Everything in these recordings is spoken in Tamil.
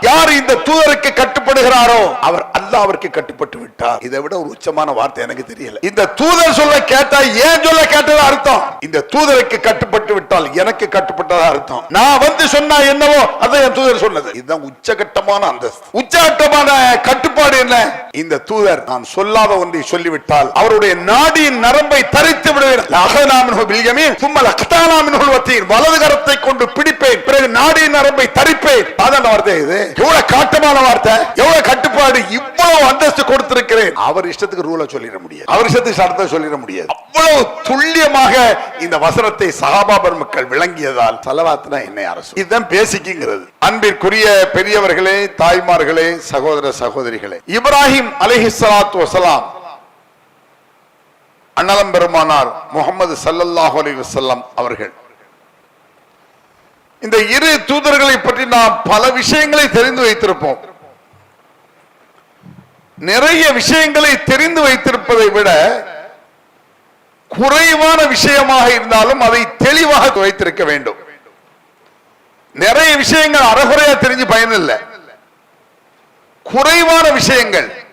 யார் இந்த தூதருக்கு கட்டுப்படுகிறாரோ அவர் அல்லாஹ்விற்கு கட்டுப்பட்டு விட்டார். இதை விட ஒரு உச்சமான வார்த்தை எனக்கு தெரியல. இந்த தூதர் சொல்ல கேட்டா ஏன் சொல்ல கேட்டதா அர்த்தம்? இந்த தூதருக்கு கட்டுப்பட்டு விட்டால் எனக்கு கட்டுப்பட்டதா அர்த்தம். நான் வந்து சொன்னா என்னவோ அதை என் தூதர் சொன்னது. இதுதான் உச்சகட்டமான அந்தஸ்து. உச்சகட்டமான கட்டுப்பாடு என்ன? இந்த தூதர் நான் சொல்லாத ஒன்றை சொல்லிவிட்டால் அவருடைய நாடியின் நரம்பை தரித்து விடுவேன். வலது கரத்தை கொண்டு பிடிப்பேன். பிறகு நாடியின் நரம்பை தரிப்பேன். அதான் வார்த்தை இது. எவ்வளவு காட்டமான வார்த்தை. எவ்வளவு கட்டுப்பாடு. இவ்வளவு அந்தஸ்து கொடுத்திருக்கிறேன். அவர் இஷ்டத்துக்கு ரூல சொல்லிட முடியாது. அவர் இஷ்டத்துக்கு சட்டத்தை சொல்லிட முடியாது. அவ்வளவு துல்லியமாக இந்த வசனத்தை சஹாபா பெருமக்கள் விளங்கியதால் சலவாத்துனா என்னை அரசு. இதுதான் பேசிக்குங்கிறது. அன்பிற்குரிய பெரியவர்களே தாய்மார்களே சகோதர சகோதரிகளே இப்ராஹிம் அலைஹிஸ்ஸலாத்து வஸலாம் அண்ணலம் பெருமானார் முகமது சல்லல்லாஹு அலைஹி வஸல்லம் அவர்கள். இந்த இரு தூதர்களை பற்றி நாம் பல விஷயங்களை தெரிந்து வைத்திருப்போம். நிறைய விஷயங்களை தெரிந்து வைத்திருப்பதை விட குறைவான விஷயமாக இருந்தாலும் அதை தெளிவாக வைத்திருக்க வேண்டும். நிறைய விஷயங்கள் அறகுறையா தெரிஞ்சு பயனில்லை. குறைவான விஷயங்கள்.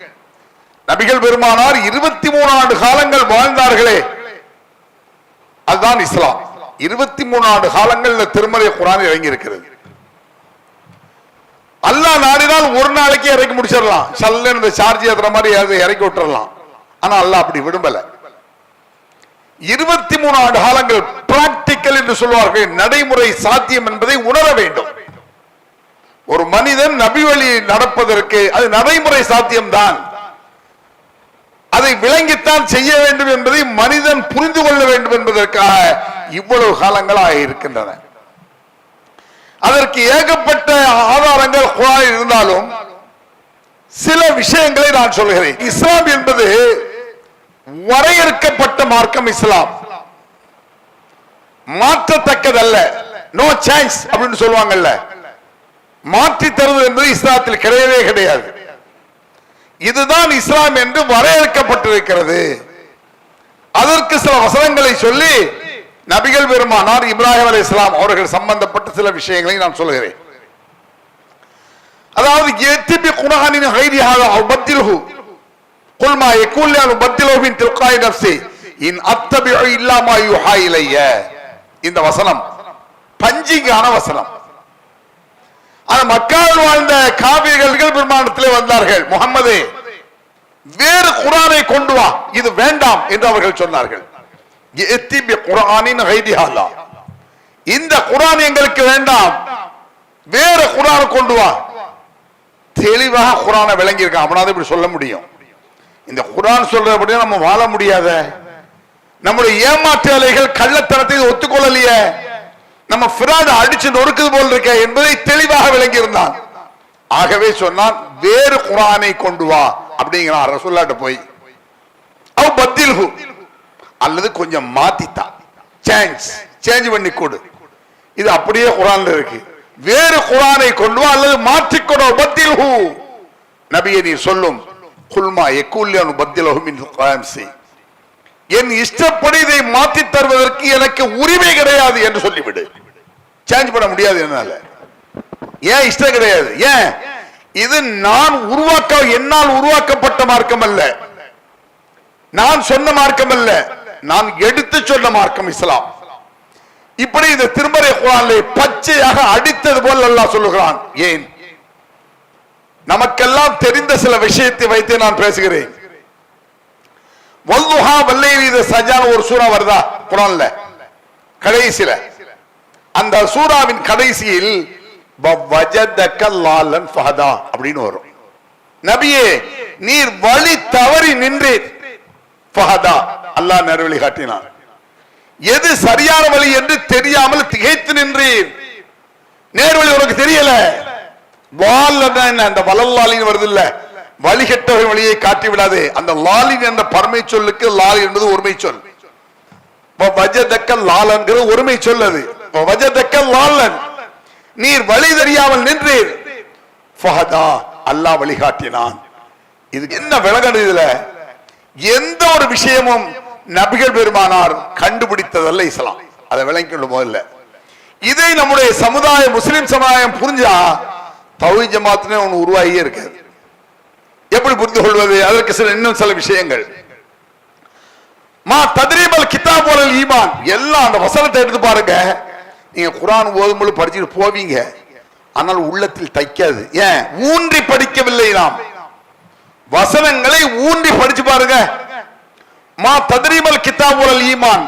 நபிகள் பெருமானார் இருபத்தி மூணு ஆண்டு காலங்கள் வாழ்ந்தார்களே. அதுதான் இஸ்லாம். இருபத்தி மூணு ஆண்டு காலங்கள் திருமலை குரான் இறங்கி இருக்கிறது அல்லாஹ் நாடினால் ஒரு நாளைக்கு இறக்கி முடிச்சிடலாம். சல்ல இந்த சார்ஜ் ஏத்துற மாதிரி இறக்கி விட்டுறலாம். ஆனா அல்லாஹ் அப்படி விரும்பல. இருபத்தி மூணு ஆண்டு காலங்கள் பிராக்டிக்கல் என்று சொல்வார்கள். நடைமுறை சாத்தியம் என்பதை உணர வேண்டும். ஒரு மனிதன் நபி வழி நடப்பதற்கு அது நடைமுறை சாத்தியம்தான். அதை விளங்கித்தான் செய்ய வேண்டும் என்பதை மனிதன் புரிந்து கொள்ள வேண்டும் என்பதற்காக இவ்வளவு காலங்களாக இருக்கின்றன. அதற்கு ஏகப்பட்ட ஆதாரங்கள் குரானில் இருந்தாலும் சில விஷயங்களை நான் சொல்கிறேன். இஸ்லாம் என்பது வரையறுக்கப்பட்ட மார்க்கம் இஸ்லாம். மாற்றத்தக்கதல்ல. நோ சான்ஸ் அப்படின்னு சொல்லுவாங்கல்ல. மாற்றி தருவது என்பது இஸ்லாத்தில் கிடையவே கிடையாது. இதுதான் இஸ்லாம் என்று வரையறுக்கப்பட்டிருக்கிறது. அதற்கு சில வசனங்களை சொல்லி நபிகள் பெருமானார் இப்ராஹிம் அலி இஸ்லாம் அவர்கள் சம்பந்தப்பட்ட சில விஷயங்களை நான் சொல்கிறேன் அதாவது எத்திபி குரானின் ஹைரியாக அபத்தில்ஹு குல் மா யகுல் யா உபத்திலு இன் அத்தபிஉ இல்லா மா யுஹா இலைய. இந்த வசனம். பஞ்சிங்கான வசனம். அந்த மக்காவில் வாழ்ந்த காவிர்கள் பெருமானத்திலே வந்தார்கள். முகம்மதே வேறு குரானை கொண்டு வா. இது வேண்டாம் என்று அவர்கள் சொன்னார்கள். இந்த குரான் எங்களுக்கு வேண்டாம். வேறு குரான் கொண்டு வா. தெளிவாக குரானை விளங்கி இருக்கான் இப்படி சொல்ல முடியும். இந்த குரான் சொல்றபடி நம்ம வாழ முடியாத. நம்முடைய ஏமாற்று அலைகள் கள்ளத்தனத்தை ஒத்துக்கொள்ளலையே. நம்ம பிராட அடிச்சு நொறுக்குது போல் இருக்க என்பதை தெளிவாக விளங்கி இருந்தான் ஆகவே சொன்னான் வேறு குரானை கொண்டு வா. அப்படிங்கிறான் ரசுல்லாட்ட போய் அவ பத்தில்ஹு. அல்லது கொஞ்சம் மாத்தித்தான் சேஞ்ச் சேஞ்ச் பண்ணி கொடு. இது அப்படியே குரான்ல இருக்கு. வேறு குரானை கொண்டு வா அல்லது மாற்றிக்கொடு பத்தில்ஹு. நபியை நீ சொல்லும். குல்மா எக்கூல்யானு பத்தில் குரான் செய் என் இஷ்டப்படி இதை மாற்றி தருவதற்கு எனக்கு உரிமை கிடையாது என்று சொல்லிவிடு. சேஞ்ச் பண்ண முடியாது என்னால. ஏன் இஷ்டம் கிடையாது? ஏன்? இது நான் உருவாக்க என்னால் உருவாக்கப்பட்ட மார்க்கம் அல்ல. நான் சொன்ன மார்க்கம் அல்ல. நான் எடுத்து சொன்ன மார்க்கம் இஸ்லாம். இப்படி இந்த திருமறை குரானை பச்சையாக அடித்தது போல் அல்லாஹ் சொல்லுகிறான். ஏன்? நமக்கெல்லாம் தெரிந்த சில விஷயத்தை வைத்து நான் பேசுகிறேன். வல்லுஹா வல்லையில் இது சஜான ஒரு சூறா வருதா? குரான்ல. கடைசியில. அந்த சூறாவின் கடைசியில் அப்படின்னு வரும். நபியே நீர் வழி தவறி நின்றீர். அல்லாஹ் நறுவழி காட்டினார் எது சரியான வழி என்று தெரியாமல் திகைத்து நின்றீர் நேர்வழி உனக்கு தெரியல. என்ன அந்த வளல்லாலின்னு வருது இல்ல வழிகட்டவர்கள் வழியை காட்டி விடாது. அந்த லாலின் என்ற பரமை சொல்லுக்கு லால் என்பது ஒருமை சொல். வஜதக்க ஒருமை சொல்லது வஜதக்க லாலன். நீர் வழி தெரியாமல் நின்றீர். ஃபஹதா அல்லாஹ் வழிகாட்டினான் இது என்ன விளங்கணும் இதுல? எந்த ஒரு விஷயமும் நபிகள் பெருமானார் கண்டுபிடித்ததல்ல இஸ்லாம். அதை விளங்கிக்கொள்ளும் முதல்ல. இதை நம்முடைய சமுதாய முஸ்லிம் சமுதாயம் புரிஞ்சா தௌஹி ஜமாத்னே ஒன்று உருவாகியே இருக்காது. எப்படி புரிந்து கொள்வது அதற்கு சில இன்னும் சில விஷயங்கள். மா தத்ரீபல் கிதாபுல் ஈமான். எல்லாம் அந்த வசனத்தை எடுத்து பாருங்க. நீங்க குர்ஆன் ஓதும்போது படிச்சுட்டு போவீங்க. ஆனால் உள்ளத்தில் தைக்காது. ஏன்? ஊன்றி படிக்கவில்லை நாம். வசனங்களை ஊன்றி படிச்சு பாருங்க. மா தத்ரீபல் கிதாபுல் ஈமான்.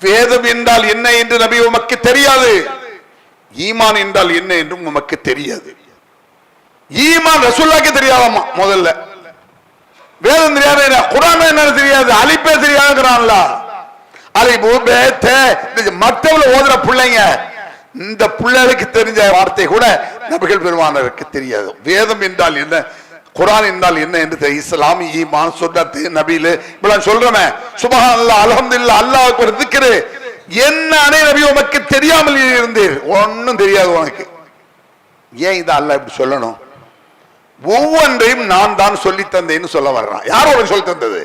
வேதம் என்றால் என்ன என்று நபி உமக்கு தெரியாது. ஈமான் என்றால் என்ன என்றும் உமக்கு தெரியாது. ஈமான் ரசூல்லாக்கே தெரியாதாமா முதல்ல. வேதம் தெரியாது என்ன? குரான் என்ன தெரியாது? அழிப்பே தெரியாதுங்கிறான்ல. அலிபு பேத்த ஓதுற பிள்ளைங்க. இந்த பிள்ளைகளுக்கு தெரிஞ்ச வார்த்தை கூட நபிகள் பெருமானருக்கு தெரியாது. வேதம் என்றால் என்ன? குரான் என்றால் என்ன என்று தெரியும். இஸ்லாம் ஈமான் சுன்னத்து நபிலு. இப்பெல்லாம் சொல்றமே. சுபஹான் அல்லாஹ் அல்ஹம்துலில்லாஹ் அல்லாவுக்கு ஒரு திக்ரு. என்ன அணை நபி உமக்கு தெரியாமல் இருந்தீர்? ஒன்னும் தெரியாது உனக்கு. ஏன் இதை அல்லாஹ் இப்படி சொல்லணும்? ஒவ்வொன்றையும் நான் தான் சொல்லி தந்தேன்னு சொல்ல வர்றான். யார் உனக்கு சொல்லி தந்தது?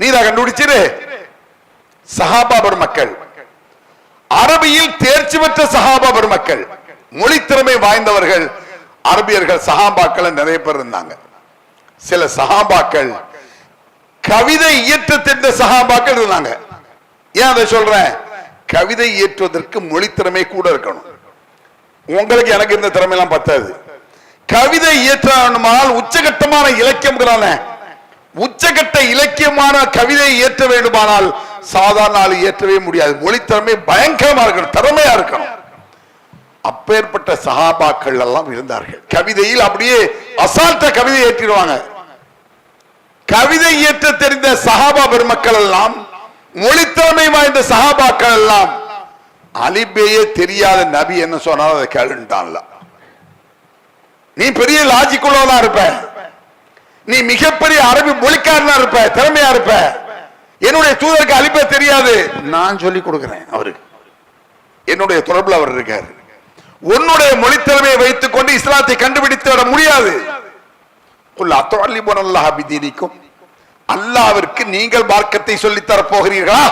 நீதான் கண்டுபிடிச்சிரு. சஹாபா பெருமக்கள். அரபியில் தேர்ச்சி பெற்ற சஹாபா பெருமக்கள். மொழி திறமை வாய்ந்தவர்கள். அரபியர்கள் சகாபாக்கள் நிறைய பேர் இருந்தாங்க. சில சகாபாக்கள் கவிதை இயற்ற தெரிந்த சஹாபாக்கள் இருந்தாங்க. ஏன் அதை சொல்றேன்? கவிதை இயற்றுவதற்கு மொழி திறமை கூட இருக்கணும். உங்களுக்கு எனக்கு இந்த திறமையெல்லாம் பத்தாது. கவிதை இயற்றணுமானால் உச்சகட்டமான இலக்கியம் உச்சகட்ட இலக்கியமான கவிதை இயற்ற வேண்டுமானால் சாதாரண ஆள் இயற்றவே முடியாது. மொழி திறமை பயங்கரமா இருக்கணும் திறமையா இருக்கணும். அப்பேற்பட்ட சகாபாக்கள் எல்லாம் இருந்தார்கள். கவிதையில் அப்படியே அசால்ட்ட கவிதை ஏற்றிடுவாங்க. கவிதை இயற்ற தெரிந்த சகாபா பெருமக்கள் எல்லாம் மொழித்தலைமை வாய்ந்த சகாபாக்கள் எல்லாம் அலிபேயே தெரியாத நபி என்ன சொன்னாலும் அதை கேளுன்ட்டான்ல. நீ பெரிய லாஜிக் உள்ளவனா இருப்ப. நீ மிகப்பெரிய அரபி மொழிக்காரனா இருப்ப திறமையா இருப்ப. என்னுடைய தூதருக்கு அலிப்பே தெரியாது. நான் சொல்லி கொடுக்கிறேன் அவருக்கு. என்னுடைய தொடர்புல அவர் இருக்காரு. உன்னுடைய மொழி திறமையை வைத்துக் கொண்டு இஸ்லாத்தை கண்டுபிடித்து விட முடியாது. குல் அல்லாஹ் அல்லாவிற்கு நீங்கள் மார்க்கத்தை சொல்லித்தர போகிறீர்களா?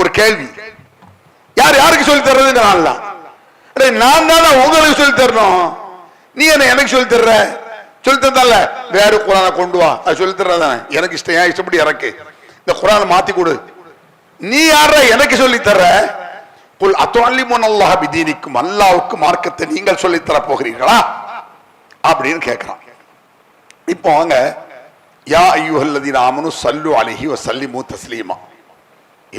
ஒரு கேள்வி. யார் யாருக்கு சொல்லி தர்றது அல்ல நான் தானே உங்களுக்கு சொல்லி தரணும். நீ என்ன எனக்கு சொல்லி தர்ற? சொல்லி தந்தால வேற குரானை கொண்டு வா. அது சொல்லி தர்றதானே? எனக்கு இஷ்டம் ஏன் இஷ்டப்படி எனக்கு இந்த குரானை மாத்தி கொடு. நீ யார எனக்கு சொல்லி தர்ற? குல் அத்தொல்லிமுன் அல்லாஹ் பிதீனிக்கும் அல்லாவுக்கு மார்க்கத்தை நீங்கள் சொல்லித்தர போகிறீர்களா அப்படின்னு கேட்கிறான் இப்போ வாங்க யா ஐயுஹல்லதீன ஆமனு சல்லு அலைஹி வ சல்லிமு தஸ்லீமா.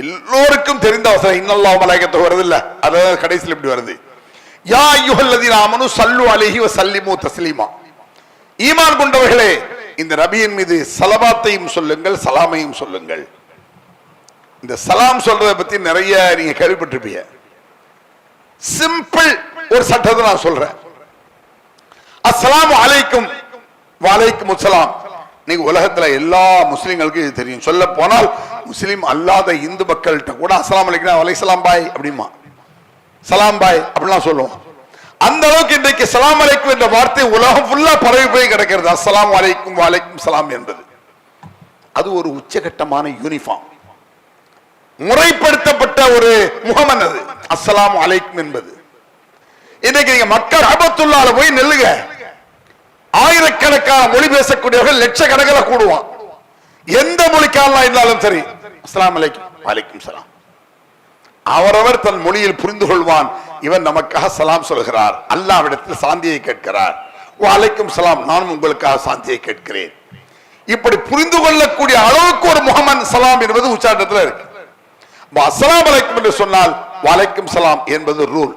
எல்லோருக்கும் தெரிந்த அவசரம் இன்னல்லா மலையகத்தை வருது இல்ல அதாவது கடைசியில் இப்படி வருது? யா ஐயுஹல்லதீன ஆமனு சல்லு அலைஹி வ சல்லிமு தஸ்லீமா. ஈமான் கொண்டவர்களே இந்த நபியின் மீது சலபாத்தையும் சொல்லுங்கள் சலாமையும் சொல்லுங்கள். இந்த சலாம் சொல்றதை பத்தி நிறைய நீங்க கேள்விப்பட்டிருப்பீங்க. சிம்பிள் ஒரு சட்டத்தை நான் சொல்றேன். அஸ்லாம் அலைக்கும் வலைக்கும் அஸ்ஸலாம் நீங்க உலகத்துல எல்லா முஸ்லிம்களுக்கும் இது தெரியும். சொல்ல போனால் முஸ்லிம் அல்லாத இந்து மக்கள்கிட்ட கூட அஸ்ஸலாமு அலைக்கும் வலைசலாம் பாய் அப்படிமா சலாம் பாய் அப்படிலாம் சொல்லுவோம். அந்த அளவுக்கு இன்றைக்கு சலாம் அலைக்கும் என்ற வார்த்தை உலகம் ஃபுல்லா பரவி போய் கிடக்கிறது. அஸ்லாம் வலைக்கும் வலைக்கும் சலாம் என்பது. அது ஒரு உச்சகட்டமான யூனிஃபார்ம் முறைப்படுத்தப்பட்ட ஒரு முகமன் அது. அஸ்லாம் அலைக்கும் என்பது. இன்னைக்கு நீங்க மக்கள் ஆபத்துள்ளால போய் நெல்லுங்க. ஆயிரக்கணக்கான மொழி பேசக்கூடியவர்கள் லட்சக்கணக்கில் கூடுவான். எந்த மொழிக்காரனா இருந்தாலும் சரி. அஸ்லாம் அலைக்கும். வலைக்கும் சலாம். அவரவர் தன் மொழியில் புரிந்து கொள்வான். இவன் நமக்காக சலாம் சொல்கிறார். அல்லாவிடத்தில் சாந்தியை கேட்கிறார். வலைக்கும் சலாம். நானும் உங்களுக்காக சாந்தியை கேட்கிறேன். இப்படி புரிந்து கொள்ளக்கூடிய அளவுக்கு ஒரு முகமன் சலாம் என்பது உச்சாட்டத்தில் இருக்கு. அஸ்லாம் வலைக்கும் அலைக்கும் என்று சொன்னால் வலைக்கும் சலாம் என்பது ரூல்.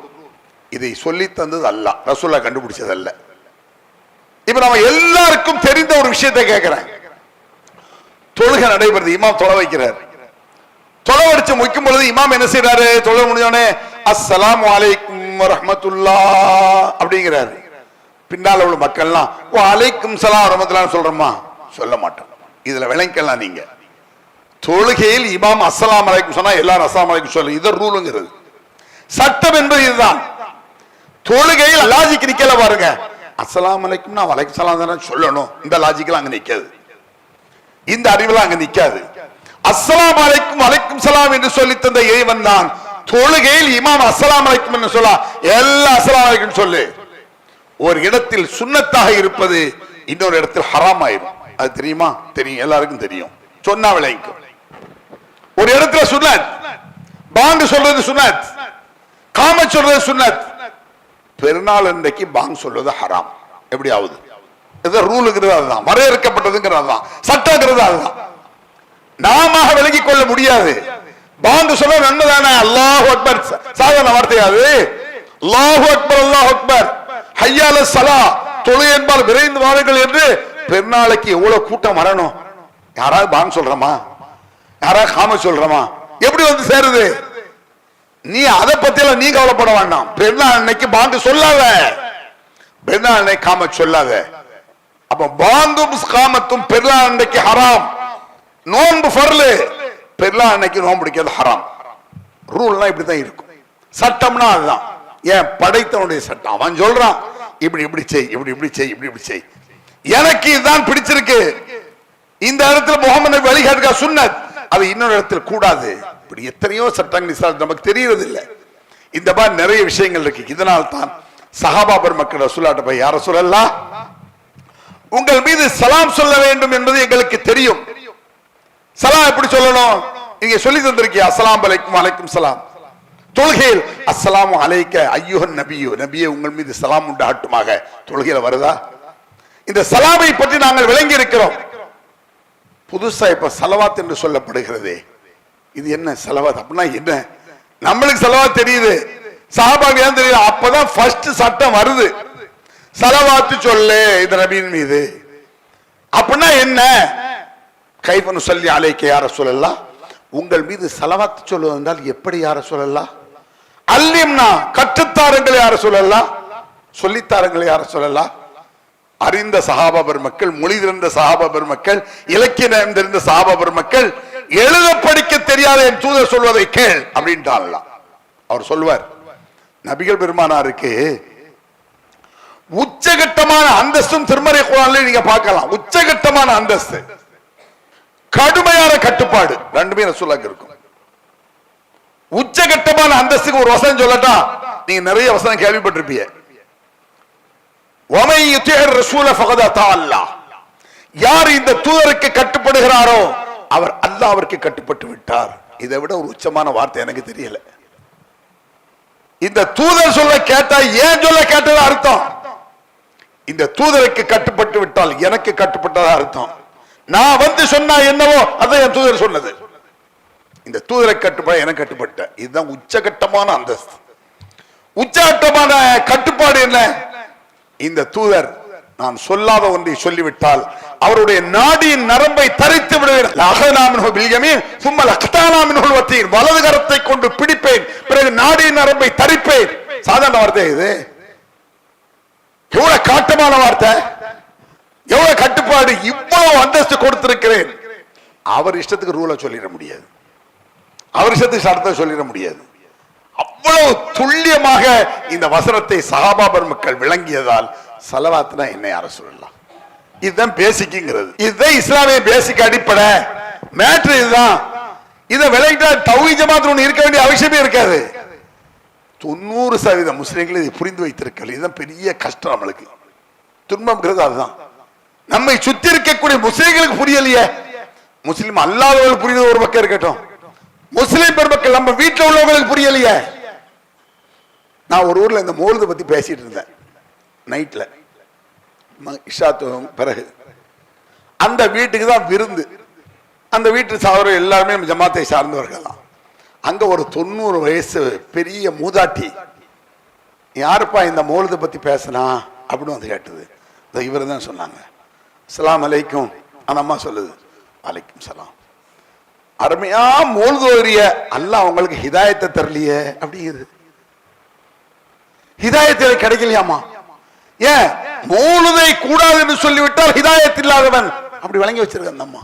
இதை சொல்லி தந்தது அல்ல. ரசூல்லா கண்டுபிடிச்சது அல்ல இப்ப நம்ம எல்லாருக்கும் தெரிந்த ஒரு விஷயத்தை கேட்கிறேன் தொழுகை நடைபெறுது. இமாம் தொலை வைக்கிறார். தொலை வடிச்சு முக்கும் பொழுது இமாம் என்ன செய்யறாரு தொழில் முடிஞ்சோடனே அஸ்லாம் வலைக்கும் ரஹமத்துல்லா அப்படிங்கிறாரு. பின்னால் உள்ள மக்கள்லாம் ஓ அலைக்கும் சலாம் ரஹமத்துல்லான்னு சொல்றோமா? சொல்ல மாட்டோம். இதுல விளங்கிக்கலாம் நீங்க. தொழுகையில் இமாம் அஸ்லாம் அலைக்கும் சொன்னா எல்லாரும் அஸ்லாம் அலைக்கும் சொல்லு. இது ரூலுங்கிறது. சட்டம் என்பது இதுதான். தொழுகையில் லாஜிக் நிக்கல பாருங்க. அஸ்லாம் அலைக்கும் நான் வலைக்கு சலாம் தானே சொல்லணும். இந்த லாஜிக்கெல்லாம் அங்க நிக்காது. இந்த அறிவுலாம் அங்க நிக்காது. அஸ்லாம் அலைக்கும் வலைக்கும் சலாம் என்று சொல்லி தந்த இறைவன் தான். தொழுகையில் இமாம் அஸ்லாம் அலைக்கும் சொல்லா. எல்லா அஸ்லாம் அலைக்கும் சொல்லு. ஒரு இடத்தில் சுண்ணத்தாக இருப்பது இன்னொரு இடத்தில் ஹராம் ஆயிரும் அது தெரியுமா? தெரியும். எல்லாருக்கும் தெரியும். சொன்னா விளைவிக்கும் ஒரு இடத்துல சுன்னத் பாங்கு சொல்றது சுன்னத் காம சொல்றது சுன்னத் பெருநாள் அன்றைக்கு பாங் சொல்வது ஹராம். எப்படி ஆகுது இது ரூலுங்கிறது அதுதான். வரையறுக்கப்பட்டதுங்கிறது அதுதான். சட்டங்கிறது அதுதான். நாம விலகிக் கொள்ள முடியாது. பாங்கு சொல்ல நன்மைதானே? அல்லாஹ் அக்பர். ச- சாதாரண வார்த்தையாது அல்லாஹு அக்பர் அல்லாஹ் அக்பர். ஹையால சலா. தொழு என்பால் விரைந்து வாருங்கள் என்று பெருநாளைக்கு எவ்வளவு கூட்டம் வரணும்? யாராவது பாங் சொல்றமா? யாரா காம சொல்றமா? எப்படி வந்து சேருது? நீ அதை பத்தியெல்லாம் நீ கவலைப்பட வேண்டாம். பெருநாள் அன்னைக்கு பாங்கு சொல்லாத. பெருநாள் அன்னைக்கு காம சொல்லாத. அப்ப பாங்கும் காமத்தும் பெருநாள் அன்னைக்கு ஹராம். நோன்பு பரலு பெருநாள் அன்னைக்கு நோன்பு பிடிக்கிறது ஹராம். ரூல்லாம் இப்படிதான் இருக்கும். சட்டம்னா அதுதான். ஏன்? படைத்தவனுடைய சட்டம். அவன் சொல்றான். இப்படி இப்படி செய் இப்படி இப்படி செய் இப்படி இப்படி செய். எனக்கு இதுதான் பிடிச்சிருக்கு. இந்த இடத்துல முகமது வழிகாட்டுக்கா சுன்னத் அது இன்னொரு இடத்துல கூடாது. இப்படி எத்தனையோ சட்டங்கள் நமக்கு தெரியறது இல்ல இந்த மாதிரி நிறைய விஷயங்கள் இருக்கு. இதனால் தான் சஹாபா பெருமக்கள் ரசூலாட்ட போய் யார சொல்லலாம் உங்கள் மீது சலாம் சொல்ல வேண்டும் என்பது எங்களுக்கு தெரியும். சலாம் எப்படி சொல்லணும்? நீங்க சொல்லி தந்திருக்கியா? அஸ்லாம் அலைக்கும் அலைக்கும் சலாம். தொழுகையில் அஸ்லாம் அலைக்க ஐயுஹன் நபியோ. நபியே உங்கள் மீது சலாம் உண்டாகட்டுமாக. தொழுகையில் வருதா? இந்த சலாமை பற்றி நாங்கள் விளங்கி இருக்கிறோம் புதுசா இப்ப சலவாத் என்று சொல்லப்படுகிறதே. இது என்ன சலவாத்? அப்படின்னா என்ன? நம்மளுக்கு சலவாத் தெரியுது. சாபாக்கு ஏன் தெரியுது? அப்பதான் ஃபர்ஸ்ட் சட்டம் வருது. சலவாத்து சொல்லு இந்த நபியின் மீது. அப்படின்னா என்ன? கைபனு சொல்லி அலைக்க யார சொல்லலாம் உங்கள் மீது சலவாத்து சொல்லுவது என்றால் எப்படி யார சொல்லலாம் அல்லிம்னா கற்றுத்தாருங்கள் யார சொல்லலாம் சொல்லித்தாருங்களை யார சொல்லலாம் அறிந்த சஹாபா பெருமக்கள் மொழி திறந்த சஹாபா பெருமக்கள் இலக்கியம் தெரிந்த சஹாபா பெருமக்கள் எழுத படிக்க தெரியாத என் தூதர் சொல்வதை கேள் அப்படின்ட்டாலாம் அவர் சொல்வார் நபிகள் பெருமானாருக்கு உச்சகட்டமான அந்தஸ்தும் திருமறை குரான்ல நீங்க பார்க்கலாம். உச்சகட்டமான அந்தஸ்து. கடுமையான கட்டுப்பாடு. ரெண்டுமே ரசூலாக்கு இருக்கும். உச்சகட்டமான அந்தஸ்துக்கு ஒரு வசனம் சொல்லட்டா நீங்க நிறைய வசனம் கேள்விப்பட்டிருப்பீங்க ஒமை யுத்தேர் ரசூல ஃபகத தால்லா யார் இந்த தூதருக்கு கட்டுப்படுகிறாரோ அவர் அல்லாவிற்கு கட்டுப்பட்டு விட்டார். இதை விட ஒரு உச்சமான வார்த்தை எனக்கு தெரியல. இந்த தூதர் சொல்ல கேட்டா ஏன் சொல்ல கேட்டது அர்த்தம்? இந்த தூதருக்கு கட்டுப்பட்டு விட்டால் எனக்கு கட்டுப்பட்டதா அர்த்தம். நான் வந்து சொன்னா என்னவோ அதான் என் தூதர் சொன்னது. இந்த தூதரை கட்டுப்பாடு எனக்கு கட்டுப்பட்ட. இதுதான் உச்சகட்டமான அந்தஸ்து. உச்சகட்டமான கட்டுப்பாடு என்ன? இந்த தூதர் நான் சொல்லாத ஒன்றை சொல்லிவிட்டால் அவருடைய நாடியின் நரம்பை தரித்து விடுவேன். வலது கரத்தை கொண்டு பிடிப்பேன் பிறகு நாடியின் நரம்பை தரிப்பேன். சாதாரண வார்த்தை இது. எவ்வளவு காட்டமான வார்த்தை? எவ்வளவு கட்டுப்பாடு இவ்வளவு அந்தஸ்து கொடுத்திருக்கிறேன். அவர் இஷ்டத்துக்கு ரூலை சொல்லிட முடியாது. அவர் இஷ்டத்துக்கு சட்டத்தை சொல்லிட முடியாது. அவ்வளவு துல்லியமாக இந்த வசனத்தை சஹாபா பெருமக்கள் விளங்கியதால் சலவாத்துனா என்ன யார சொல்லலாம்? இதுதான் பேசிக்குங்கிறது. இதுதான் இஸ்லாமிய பேசிக் அடிப்படை. மேட்ரு இதுதான். இதை விளங்கிட்டா தௌஹீத் ஜமாத் இருக்க வேண்டிய அவசியமே இருக்காது. தொண்ணூறு சதவீத முஸ்லீம்கள் இதை புரிந்து வைத்திருக்கல. இதுதான் பெரிய கஷ்டம் நம்மளுக்கு. துன்பம்ங்கிறது அதுதான். நம்மை சுத்தி இருக்கக்கூடிய முஸ்லீம்களுக்கு புரியலையே. முஸ்லீம் அல்லாதவர்கள் புரிந்து ஒரு பக்கம் இருக்கட்டும். முஸ்லிம் பெருமக்கள் நம்ம வீட்டில் உள்ளவங்களுக்கு புரியலையே. நான் ஒரு ஊர்ல இந்த மோல்தை பத்தி பேசிட்டு இருந்தேன். நைட்ல இஷா பிறகு. அந்த வீட்டுக்கு தான் விருந்து. அந்த வீட்டு சாதரம் எல்லாருமே ஜமாத்தை சார்ந்தவர்கள் தான் அங்க ஒரு தொண்ணூறு வயசு பெரிய மூதாட்டி. யாருப்பா இந்த மோழுதை பத்தி பேசினா? அப்படின்னு வந்து கேட்டது. இவர் தான் சொன்னாங்க. அஸ்லாம் அலைக்கும். அந்த அம்மா சொல்லுது. அலைக்கும் சலாம். அருமையா மூழ்கோரிய அல்லாஹ் அவங்களுக்கு ஹிதாயத்தை தரலையே அப்படிங்கிறது ஹிதாயத்தில் கிடைக்கலையாமா? ஏன்? மூழுதை கூடாது என்று சொல்லிவிட்டால் ஹிதாயத் இல்லாதவன். அப்படி வழங்கி வச்சிருக்க அம்மா.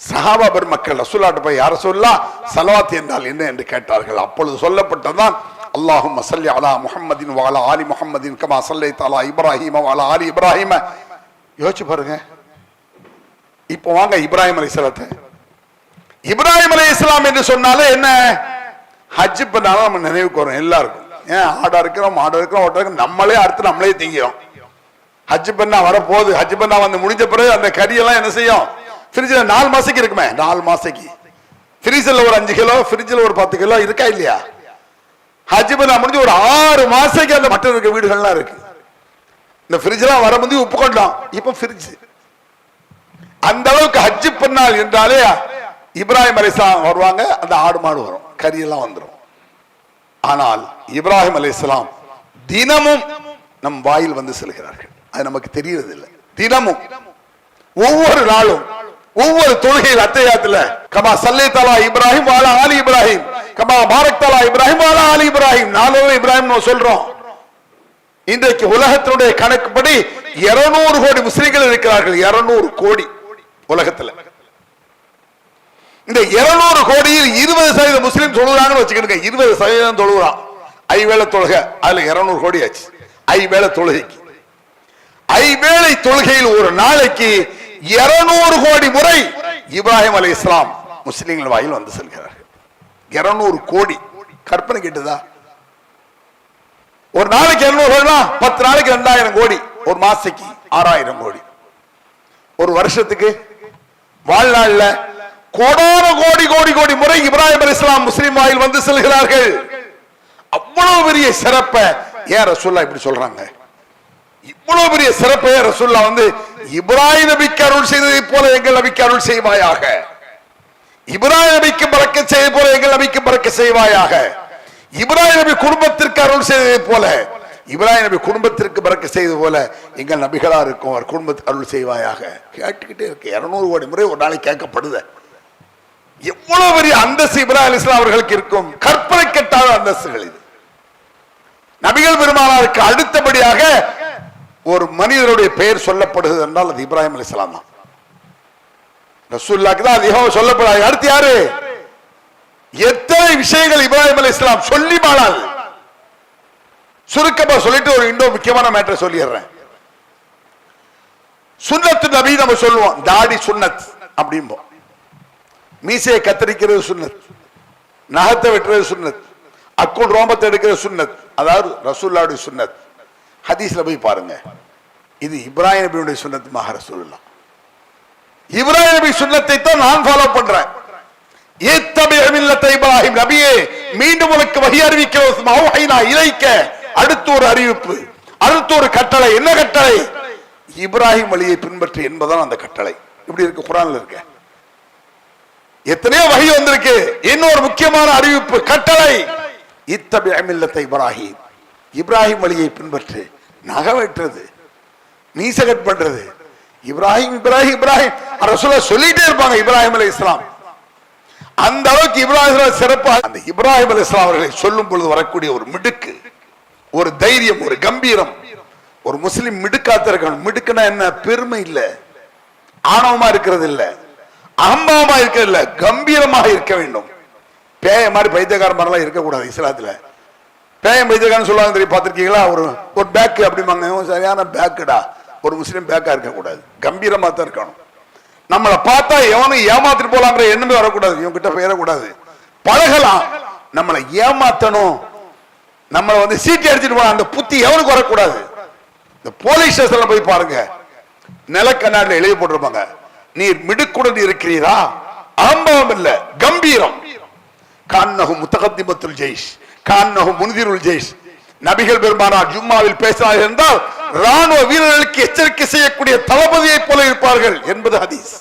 சஹாபா பெருமக்கள் ரசூலாட்டு போய் யார சொல்லா சலவாத் என்றால் என்ன? என்று கேட்டார்கள். அப்பொழுது சொல்லப்பட்டதான் அல்லாஹும் சல்லி அலா முஹம்மதின் வாலா ஆலி முஹம்மதின் கமா சல்லை தாலா இப்ராஹிம வாலா ஆலி இப்ராஹிம. யோசிச்சு பாருங்க. இப்போ வாங்க இப்ராஹிம் அலைஹிஸ்ஸலாத்தை இப்ராஹிம் இஸ்லாம் என்று சொன்னாலே என்ன? ஹஜ் பண்ணாலும் நம்ம நினைவுக்கு வரும் எல்லாருக்கும். ஏன்? ஆடா இருக்கிறோம் மாடா இருக்கிறோம் ஓட்டா இருக்கிறோம் நம்மளே அறுத்து நம்மளே திங்கிறோம் ஹஜ் பண்ணா வரப்போகுது ஹஜ் பண்ணா வந்து முடிஞ்ச பிறகு அந்த கறியெல்லாம் என்ன செய்யும்? ஃப்ரிட்ஜில் நாலு மாசத்துக்கு இருக்குமே? நாலு மாசத்துக்கு ஃப்ரீசர்ல ஒரு அஞ்சு கிலோ ஃப்ரிட்ஜில் ஒரு பத்து கிலோ இருக்கா இல்லையா? ஹஜ் பண்ணா முடிஞ்சு ஒரு ஆறு மாசத்துக்கு அந்த மட்டன் இருக்க வீடுகள்லாம் இருக்கு. இந்த ஃப்ரிட்ஜ்லாம் வர முடிஞ்சு உப்பு கொண்டோம் இப்போ ஃப்ரிட்ஜ். அந்த அளவுக்கு ஹஜ்ஜு பண்ணால் என்றாலே இப்ராஹிம் அலிஸ்லாம் வருவாங்க அந்த ஆடு மாடு வரும் கரியெல்லாம் வந்துடும் ஆனால் இப்ராஹிம் அலிஸ்லாம் தினமும் நம் வாயில் வந்து செல்கிறார்கள். அது நமக்கு தெரியறது இல்லை தினமும். ஒவ்வொரு நாளும் ஒவ்வொரு தொழுகையில் அத்தையாத்துல கமா சல்லை தலா இப்ராஹிம் வாலா ஆலி இப்ராஹிம் கமா பாரக் தலா இப்ராஹிம் வாலா ஆலி இப்ராஹிம் நாலு இப்ராஹிம் சொல்றோம். இன்றைக்கு உலகத்தினுடைய கணக்குப்படி 200 கோடி முஸ்லிம்கள் இருக்கிறார்கள் 200 கோடி. உலகத்துல. இந்த 200 கோடியில் இருபது சதவீதம் முஸ்லீம் தொழுகிறாங்கன்னு வச்சுக்கிடுங்க இருபது சதவீதம் தொழுகிறான் ஐவேளை தொழுகை அதுல 200 கோடி ஆச்சு. ஐவேளை தொழுகைக்கு. ஐவேளை தொழுகையில் ஒரு நாளைக்கு 200 கோடி முறை இப்ராஹிம் அலை இஸ்லாம் முஸ்லிம்கள் வாயில் வந்து செல்கிறார்கள். 200 கோடி. கற்பனை கேட்டுதா? ஒரு நாளைக்கு இருநூறு கோடினா பத்து நாளைக்கு ரெண்டாயிரம் கோடி. ஒரு மாசத்துக்கு ஆறாயிரம் கோடி. ஒரு வருஷத்துக்கு வாழ்நாள்ல கோடான கோடி கோடி கோடி முறை இப்ராஹிம் அலி இஸ்லாம் முஸ்லீம் வாயில் வந்து செல்கிறார்கள். அவ்வளவு பெரிய சிறப்பை ஏன் ரசூல்லா இப்படி சொல்றாங்க? இவ்வளவு பெரிய சிறப்பை ஏன் ரசூல்லா வந்து இப்ராஹிம் நபிக்கு அருள் செய்ததை போல எங்கள் நபிக்கு அருள் செய்வாயாக. இப்ராஹிம் நபிக்கு பறக்க செய்ய போல எங்கள் நபிக்கு பறக்க செய்வாயாக. இப்ராஹிம் நபி குடும்பத்திற்கு அருள் செய்ததை போல இப்ராஹிம் நபி குடும்பத்திற்கு பறக்க செய்தது போல எங்கள் நபிகளாக இருக்கும் அவர் குடும்பத்துக்கு அருள் செய்வாயாக. கேட்டுக்கிட்டே இருக்கு. இருநூறு கோடி முறை ஒரு நாளைக்கு கேட்கப்படுது. எவ்வளவு பெரிய அந்தஸ்து இப்ராஹிம் இஸ்லாம் அவர்களுக்கு இருக்கும். கற்பனை கெட்டாத அந்தஸ்துகள் இது. நபிகள் பெருமானாருக்கு அடுத்தபடியாக ஒரு மனிதருடைய பெயர் சொல்லப்படுகிறது என்றால் அது இப்ராஹிம் அலிஸ்லாம் தான். ரசூல்லாக்கு தான் அதிகம் சொல்லப்படாது அடுத்து யாரு? எத்தனை விஷயங்கள் இப்ராஹிம் அலி இஸ்லாம் சொல்லி மாளாது சுருக்கமா சொல்லிட்டு ஒரு இன்னும் முக்கியமான மேட்டர் சொல்லிடுறேன். சுண்ணத்து நபி நம்ம சொல்லுவோம். தாடி சுன்னத் அப்படிம்போம். மீசையை கத்தரிக்கிறது சுண்ணத். நகத்தை வெட்டுறது சுண்ணத். அக்குள் ரோமத்தை எடுக்கிறது சுன்னத் அதாவது ரசூல்லாவுடைய சுண்ணத். ஹதீஸ்ல போய் பாருங்க. இது இப்ராஹிம் நபியுடைய சுண்ணத் மகா ரசூலுல்லாஹ். இப்ராஹிம் நபி சுன்னத்தை தான் நான் ஃபாலோ பண்றேன். இத்தபிஅ மில்லத்த இப்ராஹிம் நபியே மீண்டும் உனக்கு வகி அறிவிக்கிறோம் இலைக்க அடுத்த ஒரு அறிவிப்பு அடுத்த ஒரு கட்டளை. என்ன கட்டளை? இப்ராஹிம் வழியை பின்பற்று என்பதான் அந்த கட்டளை. இப்படி இருக்கு குரான்ல இருக்க. எத்தனையோ வகை வந்திருக்கு. இன்னொரு முக்கியமான அறிவிப்பு கட்டளை. இத்தபி அமில்லத்தை இப்ராஹிம். இப்ராஹிம் வழியை பின்பற்று. நகை வெட்டுறது. மீச கட் பண்றது. இப்ராஹிம் இப்ராஹிம் இப்ராஹிம். ரசூலா சொல்லிட்டே இருப்பாங்க இப்ராஹிம் அலி இஸ்லாம் அந்த அளவுக்கு இப்ராஹிம் சிறப்பாக அந்த இப்ராஹிம் அலி இஸ்லாம் அவர்களை சொல்லும் பொழுது வரக்கூடிய ஒரு மிடுக்கு. ஒரு தைரியம் ஒரு கம்பீரம். ஒரு முஸ்லிம் மிடுக்காத்த இருக்கணும். மிடுக்குனா என்ன? பெருமை இல்ல. ஆணவமா இருக்கிறது இல்ல. அகம்பாவமா இருக்கிறது இல்ல. கம்பீரமாக இருக்க வேண்டும். பேய மாதிரி பைத்தியக்கார மாதிரிலாம் இருக்கக்கூடாது இஸ்லாத்துல. பேய பைத்தியக்காரன் சொல்லுவாங்க தெரியும்? பார்த்துருக்கீங்களா? ஒரு ஒரு பேக்கு அப்படிம்பாங்க. சரியான பேக்குடா ஒரு முஸ்லீம் பேக்கா இருக்கக்கூடாது. கம்பீரமா தான் இருக்கணும். நம்மளை பார்த்தா எவனும் ஏமாத்திட்டு போலாங்கிற எண்ணமே வரக்கூடாது. இவங்க கிட்ட போயிடக்கூடாது. பழகலாம். நம்மளை ஏமாத்தணும். நம்மளை வந்து சீட்டி அடிச்சிட்டு போன அந்த புத்தி எவனுக்கு வரக்கூடாது? இந்த போலீஸ் ஸ்டேஷன்ல போய் பாருங்க. நிலக்கண்ணாடியில் எழுதி போட்டிருப்பாங்க. நீர் மிடுக்குடன் இருக்கிறீரா? அகம்பவம் இல்ல கம்பீரம். கான்னகு முத்தகத்திமத்துல் ஜெய்ஷ் கான்னகு முன்திருள் ஜெய்ஷ். நபிகள் பெருமானார் ஜும்மாவில் பேசினார் என்றால் ராணுவ வீரர்களுக்கு எச்சரிக்கை செய்யக்கூடிய தளபதியை போல இருப்பார்கள் என்பது ஹதீஸ்.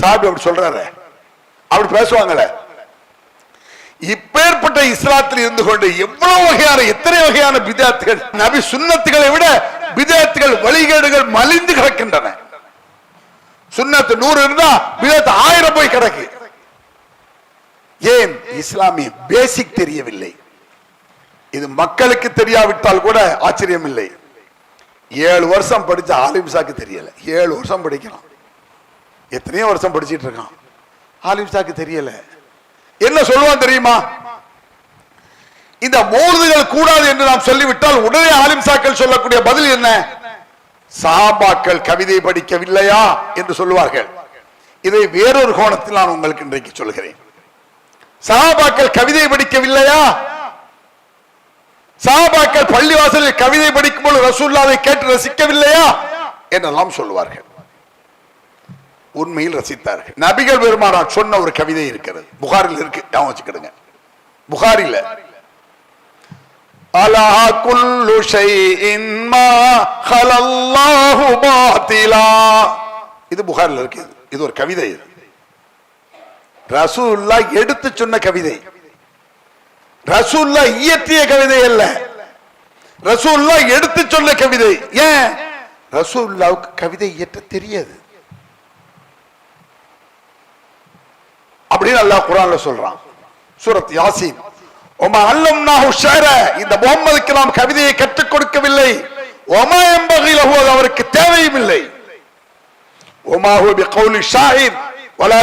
சாபி அப்படி சொல்றாரு. அப்படி பேசுவாங்களே. இப்பேற்பட்ட இஸ்லாத்தில் இருந்து கொண்டு எவ்வளவு வகையான எத்தனை வகையான பிதாத்துகள் நபி சுண்ணத்துகளை விட பிதாத்துகள் வழிகேடுகள் மலிந்து கிடக்கின்றன. சுன்னத்து நூறு இருந்தா விதத்து ஆயிரம் போய் கிடக்கு. ஏன்? இஸ்லாமிய பேசிக் தெரியவில்லை. இது மக்களுக்கு தெரியாவிட்டால் கூட ஆச்சரியம் இல்லை ஏழு வருஷம் படிச்ச ஆலிம்சாக்கு தெரியல. ஏழு வருஷம் படிக்கிறான். எத்தனையோ வருஷம் படிச்சிட்டு இருக்கான். ஆலிம்சாக்கு தெரியல. என்ன சொல்லுவான் தெரியுமா? இந்த மூடுதல் கூடாது என்று நாம் சொல்லிவிட்டால் உடனே ஆலிம்சாக்கள் சொல்லக்கூடிய பதில் என்ன? சாபாக்கள் கவிதை படிக்கவில்லையா என்று சொல்லுவார்கள். இதை வேறொரு கோணத்தில் நான் உங்களுக்கு இன்றைக்கு சொல்கிறேன். சாபாக்கள் கவிதை படிக்கவில்லையா? சாபாக்கள் பள்ளிவாசலில் கவிதை படிக்கும் போது ரசூல்லாவை கேட்டு ரசிக்கவில்லையா? என்றெல்லாம் சொல்லுவார்கள். உண்மையில் ரசித்தார்கள். நபிகள் பெருமானார் சொன்ன ஒரு கவிதை இருக்கிறது. புகாரில் இருக்கு. ஞாபகம் வச்சுக்கிடுங்க. புகாரில அலா குல்லு ஷைஇன் மா ஹலல்லாஹு பாத்திலா இது புகாரில் இருக்கு. இது. இது ஒரு கவிதை இது. ரசூல்லா எடுத்து சொன்ன கவிதை. ரசூல்லா இயற்றிய கவிதை அல்ல. ரசூல்லா எடுத்து சொன்ன கவிதை. ஏன்? ரசூல்லாவுக்கு கவிதை இயற்ற தெரியாது. அப்படின்னு அல்லாஹ் குரான்ல சொல்றான். சூரத் யாசின். இந்த முகம்மதுக்கு நாம் கவிதையை கற்றுக் கொடுக்கவில்லை. ஒமா எம்பகி அவருக்கு தேவையும் இல்லை. ஒமா ஹு பிகௌலி ஷாயிர் வலா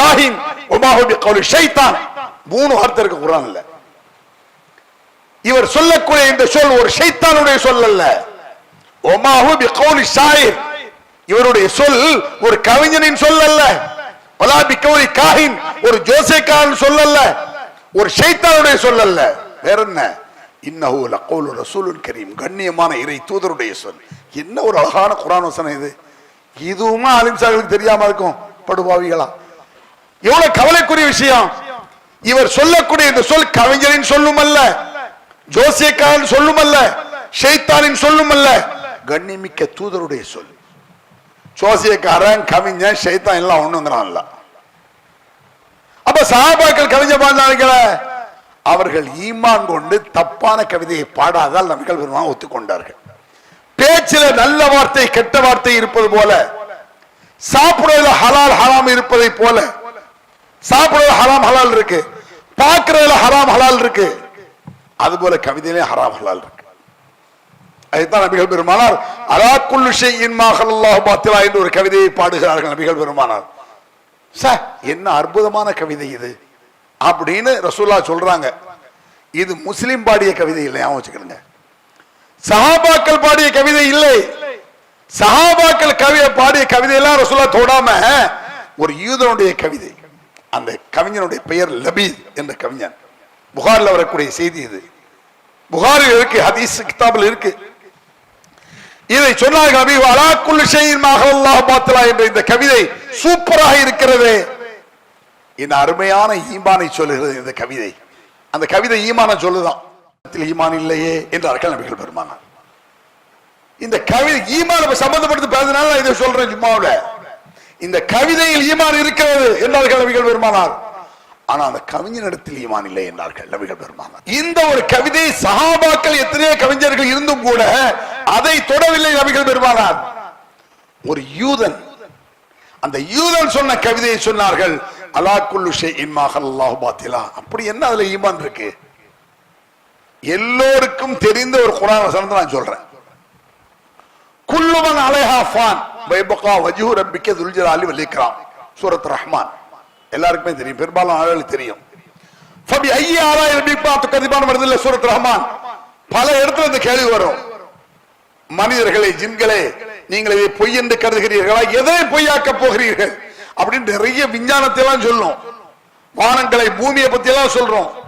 காஹின் ஒமா ஹு ஷைத்தான் மூணு வார்த்தை இருக்கு குரான்ல. இவர் சொல்லக்கூடிய இந்த சொல் ஒரு ஷைத்தானுடைய சொல் அல்ல. ஒமாஹு பிகௌலி ஷாயிர் இவருடைய சொல் ஒரு கவிஞனின் சொல் அல்ல. வலா காஹின். ஒரு ஜோசேக்காரன் சொல் ஒரு ஷைத்தானுடைய சொல்லல்ல. வேற என்ன? இன்னஹு லகௌலு ரசூலுன் கரீம். கண்ணியமான இறை தூதருடைய சொல். என்ன ஒரு அழகான குரான் வசனம் இது? இதுவுமா அலிம்சாக்களுக்கு தெரியாம இருக்கும் படுபாவிகளா? எவ்வளவு கவலைக்குரிய விஷயம். இவர் சொல்லக்கூடிய இந்த சொல் கவிஞரின் சொல்லும் அல்ல ஜோசியக்காரன் சொல்லும் அல்ல ஷைத்தானின் சொல்லும் அல்ல கண்ணிமிக்க தூதருடைய சொல். சோசியக்காரன் கவிஞன் ஷைத்தான் எல்லாம் ஒண்ணுங்கிறான்ல அப்ப சாபாக்கள் கவிஞர் பாடினார்களே அவர்கள் ஈமான் கொண்டு தப்பான கவிதையை பாடாதால் நபிகள் பெருமான் ஒத்துக்கொண்டார்கள். பேச்சில நல்ல வார்த்தை கெட்ட வார்த்தை இருப்பது போல சாப்பிடுறதுல ஹலால் ஹலாம் இருப்பதை போல சாப்பிடுறதுல ஹலாம் ஹலால் இருக்கு பார்க்கறதுல ஹராம் ஹலால் இருக்கு. அது போல கவிதையிலே ஹராம் ஹலால் இருக்கு. அதுதான் நபிகள் பெருமானார் அலா குல்லு ஷைஇன் பாத்திலா என்று ஒரு கவிதையை பாடுகிறார்கள் நபிகள் பெருமானார். சார் என்ன அற்புதமான கவிதை இது அப்படின்னு ரசூல்லா சொல்றாங்க. இது முஸ்லிம் பாடிய கவிதை இல்லை ஞாபகம் சஹாபாக்கள் பாடிய கவிதை இல்லை. சஹாபாக்கள் கவிதை பாடிய கவிதையெல்லாம் ரசூல்லா தொடாம ஒரு யூதனுடைய கவிதை. அந்த கவிஞனுடைய பெயர் லபீத் என்ற கவிஞன். புகாரில் வரக்கூடிய செய்தி இது. புகாரில் இருக்கு ஹதீஸ் கிதாபில் இருக்கு. இதை சொன்னார்கள் அல்லாஹ் என்ற இந்த கவிதை சூப்பராக இருக்கிறது. இந்த அருமையான ஈமானை சொல்லுகிறது இந்த கவிதை. அந்த கவிதை ஈமான சொல்லுதான். ஈமான் இல்லையே என்றார்கள் நபிகள் பெருமானார். இந்த கவிதை ஈமான சம்பந்தப்படுத்தி பேசினால நான் இதை சொல்றேன் ஜும்மாவுல. இந்த கவிதையில் ஈமான் இருக்கிறது என்றார்கள் நபிகள் பெருமானார். ஆனா அந்த கவிஞனிடத்தில் ஈமான் இல்லை என்றார்கள் நபிகள் பெருமானார். இந்த ஒரு கவிதை சகாபாக்கள் எத்தனையோ கவிஞர்கள் இருந்தும் கூட அதை தொடவில்லை நபிகள் பெருமானார். ஒரு யூதன் அந்த யூதன் சொன்ன கவிதையை சொன்னார்கள் அலா குல்லு அல்லாஹு பாத்திலா. அப்படி என்ன அதுல ஈமான் இருக்கு? எல்லோருக்கும் தெரிந்த ஒரு குரான் வசனத்தை நான் சொல்றேன். குல்லுமன் அலைஹா ஃபான் வைபகா வஜூ ரப்பிக்க துல்ஜலாலி வல்லிக்ராம் சூரத் ரஹ்மான். எல்லாருக்குமே தெரியும் பெரும்பாலும் ஆளுகளுக்கு தெரியும். ஃபபி ஐய ஆராய் ரப்பிப்பா துக்கதிபான வருது இல்ல சூரத் ரஹ்மான். பல இடத்துல இந்த கேள்வி வரும். மனிதர்களே ஜின்களே நீங்கள் இதை பொய் என்று கருதுகிறீர்களா? எதை பொய்யாக்க போகிறீர்கள்? அப்படின்னு நிறைய விஞ்ஞானத்தை எல்லாம் சொல்லும். வானங்களை பூமியை பத்தி எல்லாம் சொல்றோம்.